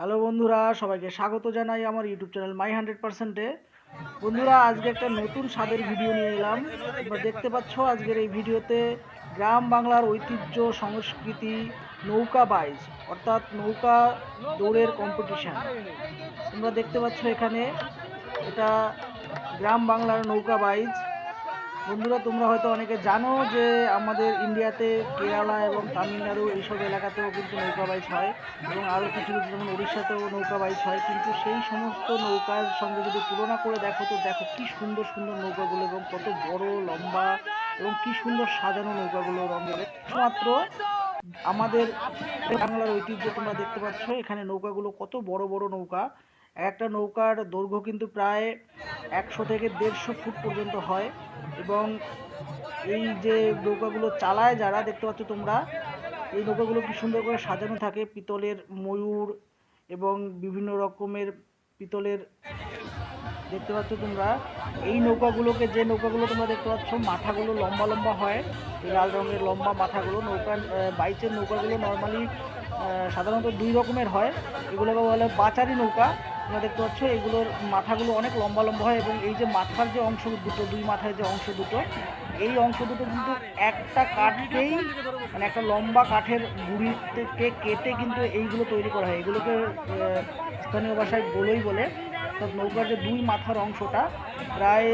Hello বন্ধুরা, সবাইকে স্বাগত জানাই আমার ইউটিউব চ্যানেল মাই হান্ড্রেড পার্সেন্টে বন্ধুরা, আজকে একটা নতুন স্বাদের ভিডিও নিয়ে এলাম। তোমরা দেখতে পাচ্ছ আজকের এই ভিডিওতে গ্রাম বাংলার ঐতিহ্য, সংস্কৃতি, নৌকা বাইজ, অর্থাৎ নৌকা দৌড়ের কম্পিটিশান তোমরা দেখতে পাচ্ছ এখানে এটা গ্রাম বাংলার নৌকা বাইজ। বন্ধুরা, তোমরা হয়তো অনেকে জানো যে আমাদের ইন্ডিয়াতে কেরালা এবং তামিলনাড়ু এইসব এলাকাতেও কিন্তু নৌকা বাইচ হয় এবং আরও কিছু কিছু যেমন উড়িষ্যাতেও নৌকা বাইচ হয়। কিন্তু সেই সমস্ত নৌকার সঙ্গে যদি তুলনা করে দেখো, তো দেখো কি সুন্দর সুন্দর নৌকাগুলো এবং কত বড়, লম্বা এবং কি সুন্দর সাজানো নৌকাগুলো রঙের শুধুমাত্র আমাদের বাংলার ঐতিহ্য তোমরা দেখতে পাচ্ছ, এখানে নৌকাগুলো কত বড় বড় নৌকা। একটা নৌকার দৈর্ঘ্য কিন্তু প্রায় একশো থেকে দেড়শো ফুট পর্যন্ত হয় এবং এই যে নৌকাগুলো চালায় যারা, দেখতে পাচ্ছ তোমরা, এই নৌকাগুলো কি সুন্দর করে সাজানো থাকে, পিতলের ময়ূর এবং বিভিন্ন রকমের পিতলের, দেখতে পাচ্ছ তোমরা, এই নৌকাগুলোকে যে নৌকাগুলো তোমরা দেখতে পাচ্ছ, মাথাগুলো লম্বা লম্বা হয় এই লাল রঙের লম্বা মাথাগুলো নৌকা বাইচের নৌকাগুলো নর্মালি সাধারণত দুই রকমের হয়, এগুলোকে বলে বাচারি নৌকা। তোমরা দেখতে পাচ্ছ এগুলোর মাথাগুলো অনেক লম্বা লম্বা হয় এবং এই যে মাথার যে অংশ দুটো, দুই মাথার যে অংশ দুটো, এই অংশ দুটো কিন্তু একটা কাঠকেই মানে একটা লম্বা কাঠের গুড়ি থেকে কেটে কিন্তু এইগুলো তৈরি করা হয়। এগুলোকে স্থানীয় ভাষায় বলেই বলে। তো নৌকার যে দুই মাথার অংশটা, প্রায়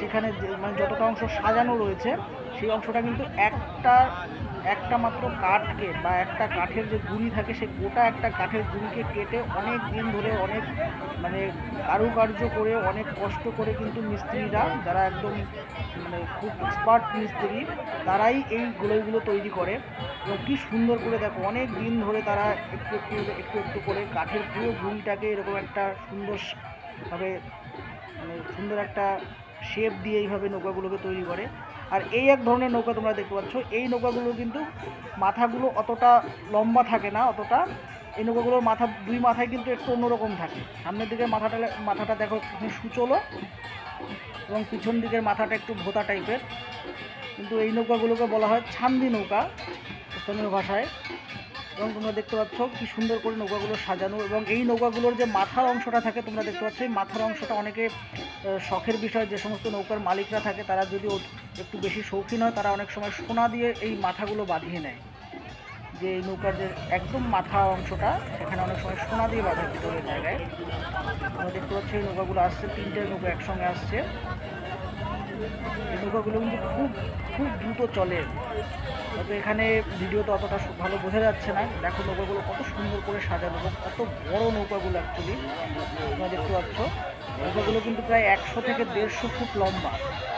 সেখানে মানে যতটা অংশ সাজানো রয়েছে সেই অংশটা কিন্তু একটা একটা মাত্র কাঠকে বা একটা কাঠের যে গুঁড়ি থাকে, সে গোটা একটা কাঠের গুঁড়িকে কেটে অনেক দিন ধরে অনেক মানে কারুকার্য করে, অনেক কষ্ট করে কিন্তু মিস্ত্রিরা, যারা একদম মানে খুব এক্সপার্ট মিস্ত্রি, তারাই এই গোলইগুলো তৈরি করে। এবং কী সুন্দর করে দেখো, অনেক দিন ধরে তারা একটু একটু একটু একটু করে কাঠের পুরো গুঁড়িটাকে এরকম একটা সুন্দর ভাবে মানে সুন্দর একটা শেপ দিয়ে এইভাবে নৌকাগুলোকে তৈরি করে। আর এই এক ধরনের নৌকা তোমরা দেখতে পাচ্ছ। এই নৌকাগুলো কিন্তু মাথাগুলো অতটা লম্বা থাকে না, অতটা। এই নৌকাগুলোর মাথা, দুই মাথায় কিন্তু একটু অন্যরকম থাকে। সামনের দিকের মাথাটা মাথাটা দেখো একটু সুচলো এবং পিছন দিকের মাথাটা একটু ভোতা টাইপের। কিন্তু এই নৌকাগুলোকে বলা হয় ছান্দি নৌকা স্থানীয় ভাষায়। এবং তোমরা দেখতে পাচ্ছ কি সুন্দর করে নৌকাগুলো সাজানো এবং এই নৌকাগুলোর যে মাথার অংশটা থাকে, তোমরা দেখতে পাচ্ছ এই মাথার অংশটা অনেকে শখের বিষয় যে সমস্ত নৌকার মালিকরা থাকে, তারা যদি একটু বেশি শৌখিন হয়, তারা অনেক সময় সোনা দিয়ে এই মাথাগুলো বাঁধিয়ে নেয়। যে এই নৌকার যে একদম মাথা অংশটা, সেখানে অনেক সময় সোনা দিয়ে বাঁধা ভিতরের জায়গায়। তোমরা দেখতে পাচ্ছ এই নৌকাগুলো আসছে, তিনটে নৌকা একসঙ্গে আসছে। এই নৌকাগুলো কিন্তু খুব খুব দ্রুত চলে। হয়তো এখানে ভিডিওতে অতটা ভালো বোঝা যাচ্ছে না। দেখো নৌকাগুলো কত সুন্দর করে সাজানো কত বড় নৌকাগুলো অ্যাকচুয়ালি তোমরা দেখতে পাচ্ছ। নৌকাগুলো কিন্তু প্রায় একশো থেকে দেড়শো ফুট লম্বা।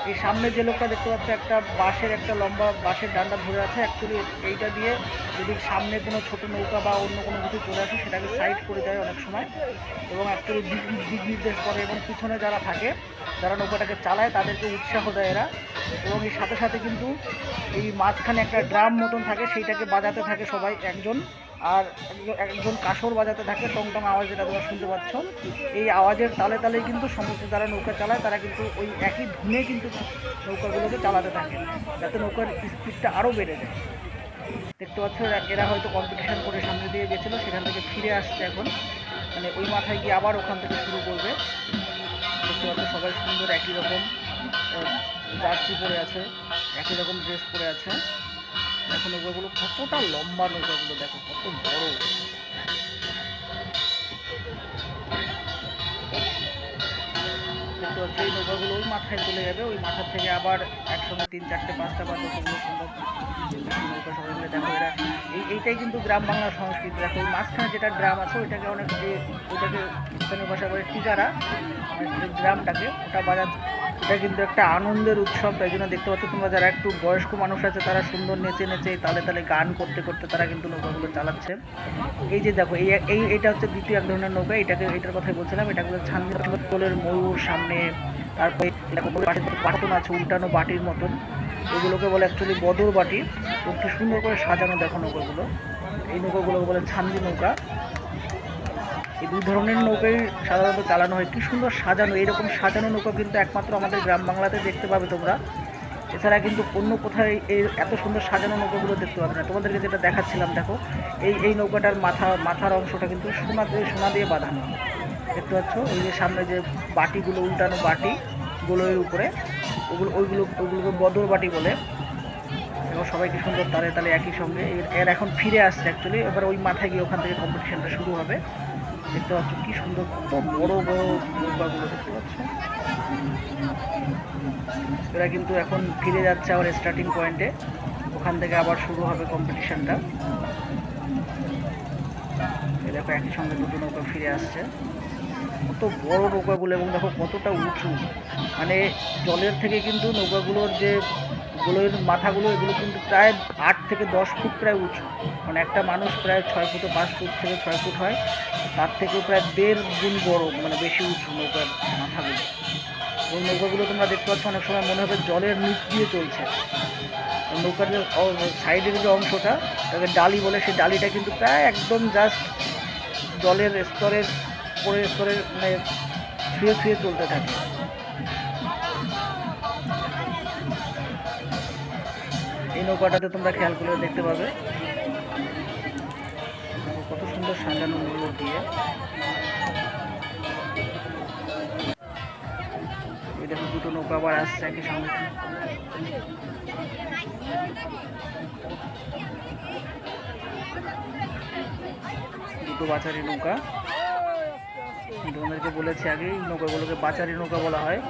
এই সামনে যে লোকটা দেখতে পাচ্ছ, একটা বাঁশের একটা লম্বা বাঁশের ডান্ডা ধরে আছে। অ্যাকচুয়ালি এইটা দিয়ে যদি সামনে কোনো ছোট নৌকা বা অন্য কোনো কিছু চলে আসে, সেটাকে সাইড করে দেয় অনেক সময়। এবং অ্যাকচুয়ালি দিক দিক নির্দেশ করে এবং পিছনে যারা থাকে, যারা নৌকাটাকে চালায়, তাদেরকে উৎসাহ দেয় এরা। এবং এর সাথে সাথে কিন্তু এই মাঝখানে একটা ড্রাম মতন থাকে, সেইটাকে বাজাতে থাকে সবাই একজন। আর একজন- কাসর বাজাতে থাকে টং টং আওয়াজ যেটা তোমরা শুনতে পাচ্ছ। এই আওয়াজের তালে তালে কিন্তু সমস্ত যারা নৌকা চালায়, তারা কিন্তু ওই একই ধুনে কিন্তু নৌকাগুলোকে চালাতে থাকে, যাতে নৌকার স্পিডটা আরও বেড়ে যায়। দেখতে পাচ্ছ, এরা হয়তো কম্পিটিশান করে সামনে দিয়ে গেছিল, সেখান থেকে ফিরে আসছে এখন। মানে ওই মাথায় গিয়ে আবার ওখান থেকে শুরু করবে। দেখতে পাচ্ছ, সবাই সুন্দর একই রকম জার্সি পরে আছে, একই রকম ড্রেস পরে আছে। দেখো নৌকাগুলো কতটা লম্বা নৌকাগুলো দেখো কত বড়। দেখতে পাচ্ছ নৌকাগুলো ওই মাথায় চলে যাবে, ওই মাথার থেকে আবার একসঙ্গে তিন চারটে, পাঁচটা বা যতগুলো সম্ভব নৌকা সবাই দেখো এরা। এই, এইটাই কিন্তু গ্রাম বাংলার সংস্কৃতি। দেখো, ওই মাঝখানে যেটা গ্রাম আছে, ওইটাকে অনেক যে ওইটাকে স্থানীয় ভাষা বলে টিকারা মানে গ্রামটাকে, ওটা বাজার এটা কিন্তু একটা আনন্দের উৎসব, তাই জন্য দেখতে পাচ্ছ তোমরা যারা একটু বয়স্ক মানুষ আছে, তারা সুন্দর নেচে নেচে তালে তালে গান করতে করতে তারা কিন্তু নৌকাগুলো চালাচ্ছে। এই যে দেখো, এই এই এটা হচ্ছে দ্বিতীয় এক ধরনের নৌকা, এটাকে এটার কথাই বলছিলাম এটা হচ্ছে ছান্দোলের ময়ূর সামনে, তারপরে পাটন আছে, উল্টানো বাটির মতন এগুলোকে বলে অ্যাকচুয়ালি বদর বাটি। কি সুন্দর করে সাজানো দেখো নৌকাগুলো। এই নৌকাগুলোকে বলে ছান্দি নৌকা। এই দুই ধরনের নৌকাই সাধারণত চালানো হয়। কি সুন্দর সাজানো, এরকম সাজানো নৌকা কিন্তু একমাত্র আমাদের গ্রাম বাংলাতে দেখতে পাবে তোমরা। এছাড়া কিন্তু অন্য কোথায় এই এত সুন্দর সাজানো নৌকাগুলো দেখতে পাবে না। তোমাদেরকে যেটা দেখাচ্ছিলাম, দেখো, এই এই নৌকাটার মাথা, মাথার অংশটা কিন্তু সোনা দিয়ে সোনা দিয়ে বাঁধানো। দেখতে পাচ্ছ? ওই যে সামনে যে বাটিগুলো, উল্টানো বাটি, গোলের উপরে, ওগুলো, ওইগুলো ওইগুলোকে বদর বাটি বলে। এবং সবাই কি সুন্দর তালে তালে একই সঙ্গে। এর এখন ফিরে আসছে অ্যাকচুয়ালি এবার ওই মাথায় গিয়ে ওখান থেকে কম্পিটিশনটা শুরু হবে। দেখতে পাচ্ছ কি সুন্দর কত বড় বড় নৌকাগুলো দেখতে পাচ্ছ। এরা কিন্তু এখন ফিরে যাচ্ছে আবার স্টার্টিং পয়েন্টে ওখান থেকে আবার শুরু হবে কম্পিটিশনটা দেখো, একই সঙ্গে দুটো নৌকা ফিরে আসছে। কত বড় নৌকাগুলো এবং দেখো কতটা উঁচু। মানে জলের থেকে কিন্তু নৌকাগুলোর যে গুলোর মাথাগুলো, এগুলো কিন্তু প্রায় আট থেকে দশ ফুট প্রায় উঁচু। মানে একটা মানুষ প্রায় ছয় ফুট, পাঁচ ফুট থেকে ছয় ফুট হয়। তার থেকেও প্রায় দেড় গুণ বড় মানে বেশি উঁচু নৌকার মাথাগুলো। ওই নৌকাগুলো তোমরা দেখতে পাচ্ছ, অনেক সময় মনে হবে জলের নিচ দিয়ে চলছে। নৌকার যে সাইডের যে অংশটা, তাকে ডালি বলে, সেই ডালিটা কিন্তু প্রায় একদম জাস্ট জলের স্তরের পরে স্তরের মানে ছুঁয়ে ছুঁয়ে চলতে থাকে। এই নৌকাটাতে তোমরা খেয়াল করে দেখতে পাবে। সাজানো মূল্য দিয়ে। দেখো দুটো নৌকা আবার আসছে একই সঙ্গে দুটো বাচারি নৌকা। তোমাদেরকে বলেছি আগে নৌকাগুলোকে বাচারি নৌকা বলা হয়।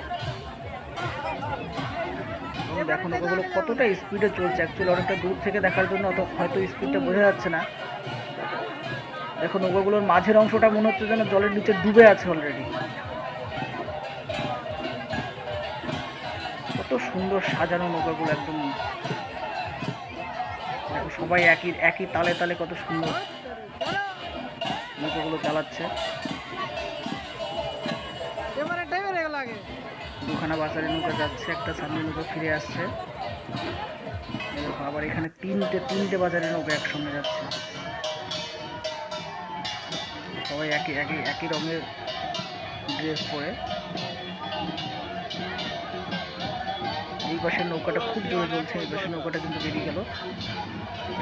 দেখো নৌকাগুলো কতটা স্পিডে চলছে। অ্যাকচুয়ালি অনেকটা দূর থেকে দেখার জন্য অত হয়তো স্পিডটা বোঝা যাচ্ছে না। দেখো নৌকাগুলোর মাঝের অংশটা মনে হচ্ছে যেন জলের নিচে ডুবে আছে অলরেডি কত সুন্দর সাজানো নৌকাগুলো একদম। দেখো সবাই একই একই তালে তালে কত সুন্দর নৌকাগুলো চালাচ্ছে। দুখানা বাজারে নৌকা যাচ্ছে একটা সামনে নৌকা ফিরে আসছে। আবার এখানে তিনটে তিনটে বাজারে নৌকা একসঙ্গে যাচ্ছে। সবাই একই একই একই রঙের ড্রেস পরে। এই পাশের নৌকাটা খুব জোরে চলছে এই পাশের নৌকাটা কিন্তু বেরিয়ে গেল।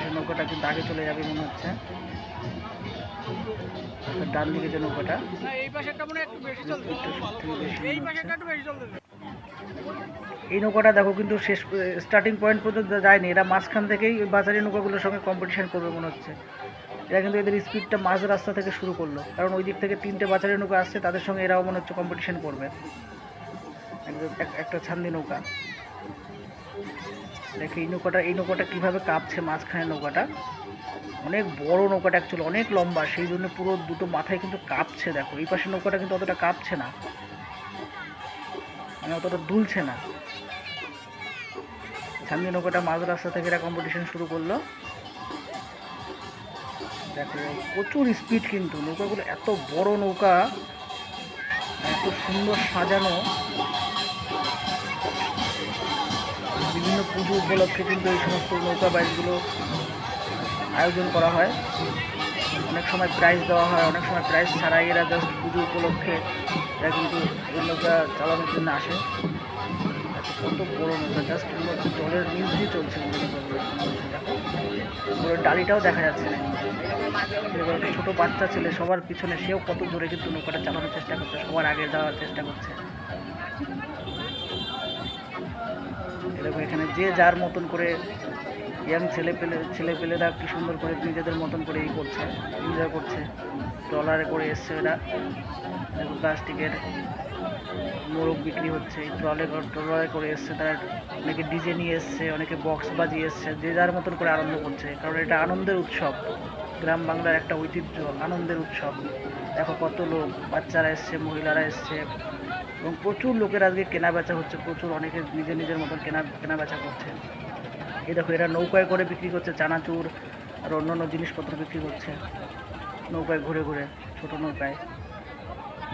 এই নৌকাটা কিন্তু আগে চলে যাবে মনে হচ্ছে। ডান দিকে যে নৌকাটা এই হয় এই নৌকাটা দেখো কিন্তু শেষ স্টার্টিং পয়েন্ট পর্যন্ত যায়নি। এরা মাঝখান থেকেই বাজারি নৌকাগুলোর সঙ্গে কম্পিটিশন করবে মনে হচ্ছে। এরা কিন্তু এদের স্পিডটা মাঝ রাস্তা থেকে শুরু করল। কারণ ওই দিক থেকে তিনটে বাজারি নৌকা আসছে, তাদের সঙ্গে এরাও মনে হচ্ছে কম্পিটিশন করবে। একটা ছান্দি নৌকা। দেখো এই নৌকাটা এই নৌকাটা কীভাবে কাঁপছে মাঝখানে নৌকাটা। অনেক বড় নৌকাটা অ্যাকচুয়ালি অনেক লম্বা, সেই জন্য পুরো দুটো মাথায় কিন্তু কাঁপছে, দেখো। এই পাশে নৌকাটা কিন্তু অতটা কাঁপছে না। মানে অতটা দুলছে না। সামনে নৌকাটা মাঝ রাস্তা থেকে এরা কম্পিটিশন শুরু করল। দেখো, প্রচুর স্পিড কিন্তু। নৌকাগুলো এত বড় নৌকা, এত সুন্দর সাজানো। বিভিন্ন পুজো উপলক্ষে কিন্তু এই সমস্ত নৌকা বাইকগুলো আয়োজন করা হয়। অনেক সময় প্রাইজ দেওয়া হয়, অনেক সময় প্রাইজ ছাড়াই এরা জাস্ট পুজো উপলক্ষে এরা কিন্তু এই নৌকা চালানোর জন্য আসে। কত বড় নৌকা জাস্ট জলের নিচ দিয়ে চলছে। দেখো ডালিটাও দেখা যাচ্ছে। না এবার ছোটো বাচ্চা ছেলে সবার পিছনে, সেও কত দূরে কিন্তু নৌকাটা চালানোর চেষ্টা করছে, সবার আগে যাওয়ার চেষ্টা করছে। এরকম এখানে যে যার মতন করে ইয়াং ছেলে পেলে, ছেলে পেলেরা কি সুন্দর করে নিজেদের মতন করে ই করছে এনজয় করছে। ট্রলারে করে এসছে এরা। প্লাস্টিকের মোরগ বিক্রি হচ্ছে এই ট্রলে করে এসছে, তারা অনেকে ডিজে নিয়ে এসছে, অনেকে বক্স বাজিয়ে এসছে, যে যার মতন করে আনন্দ করছে, কারণ এটা আনন্দের উৎসব। গ্রাম বাংলার একটা ঐতিহ্য, আনন্দের উৎসব। দেখো কত লোক, বাচ্চারা এসছে, মহিলারা এসছে, এবং প্রচুর লোকের আজকে কেনা বেচা হচ্ছে, প্রচুর অনেকে নিজের নিজের মতন কেনা কেনা বেচা করছে। এই দেখো, এরা নৌকায় করে বিক্রি করছে, চানাচুর, আর অন্যান্য জিনিসপত্র বিক্রি করছে। নৌকায় ঘুরে ঘুরে, ছোট নৌকায়।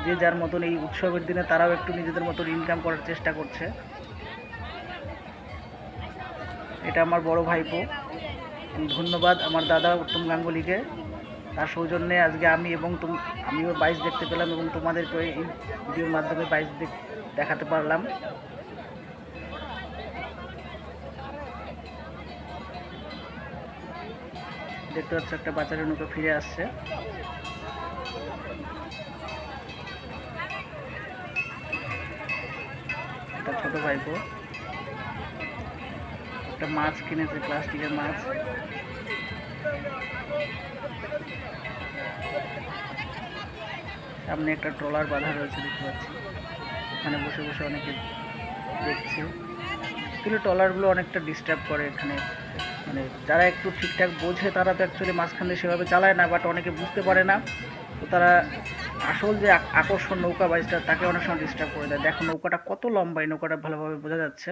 যে যার মতন এই উৎসবের দিনে তারাও একটু নিজেদের মতন ইনকাম করার চেষ্টা করছে। এটা আমার বড় ভাইপো। ধন্যবাদ আমার দাদা উত্তম গাঙ্গুলিকে। তার সৌজন্যে আজকে আমি এবং আমিও বাইশ দেখতে পেলাম এবং তোমাদেরকে এই ভিডিওর মাধ্যমে বাইশ দেখাতে পারলাম। দেখতে পাচ্ছ একটা বাচ্চারা নৌকা ফিরে আসছে। ছোট ভাইপো। একটা মাছ কিনেছে, প্লাস্টিকের মাছ। সামনে একটা ট্রলার বাঁধা রয়েছে, দেখতে পাচ্ছি। এখানে বসে বসে অনেকে দেখছে। কিন্তু ট্রলারগুলো অনেকটা ডিস্টার্ব করে এখানে। মানে যারা একটু ঠিকঠাক বোঝে, তারা তো অ্যাকচুয়ালি মাঝখান সেভাবে চালায় না বাট অনেকে বুঝতে পারে না। তো তারা আসল যে আকর্ষণ নৌকা বাইজটা তাকে অনেক সময় ডিস্টার্ব করে দেয়। দেখো, নৌকাটা কত লম্বা, এই নৌকাটা ভালোভাবে বোঝা যাচ্ছে।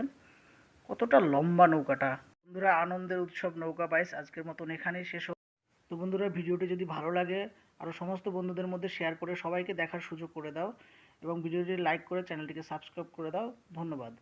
কতটা লম্বা নৌকাটা। বন্ধুরা, আনন্দের উৎসব নৌকা বাইচ আজকের মতন এখানেই শেষ তো বন্ধুরা, ভিডিওটি যদি ভালো লাগে আরও সমস্ত বন্ধুদের মধ্যে শেয়ার করে সবাইকে দেখার সুযোগ করে দাও এবং ভিডিওটি লাইক করে চ্যানেলটিকে সাবস্ক্রাইব করে দাও। ধন্যবাদ।